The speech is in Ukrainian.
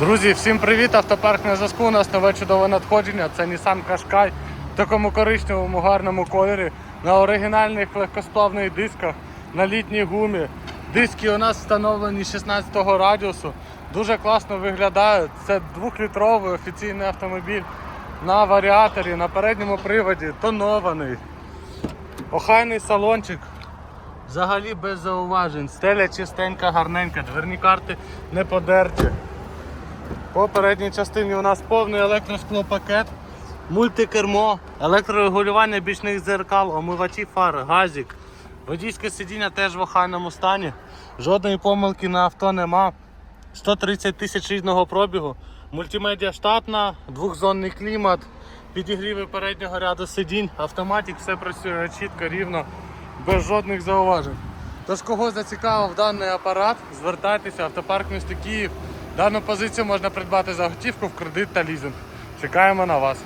Друзі, всім привіт! Автопарк на зв'язку. У нас нове чудове надходження. Це Nissan Qashqai в такому коричневому гарному кольорі на оригінальних легкосплавних дисках на літній гумі. Диски у нас встановлені 16-го радіусу. Дуже класно виглядають. Це двохлітровий офіційний автомобіль на варіаторі, на передньому приводі, тонований. Охайний салончик. Взагалі без зауважень. Стеля чистенька, гарненька, дверні карти не подерті. По передній частині у нас повний електросклопакет, мультикермо, електрорегулювання бічних дзеркал, омивачі фар, газик. Водійське сидіння теж в охайному стані. Жодної помилки на авто нема. 130 тисяч рідного пробігу. Мультимедіа штатна, двохзонний клімат, підігріви переднього ряду сидінь, автоматик, все працює чітко, рівно, без жодних зауважень. Тож кого зацікавив даний апарат, звертайтеся, автопарк місто Київ. Дану позицію можна придбати за готівку в кредит та лізинг. Чекаємо на вас.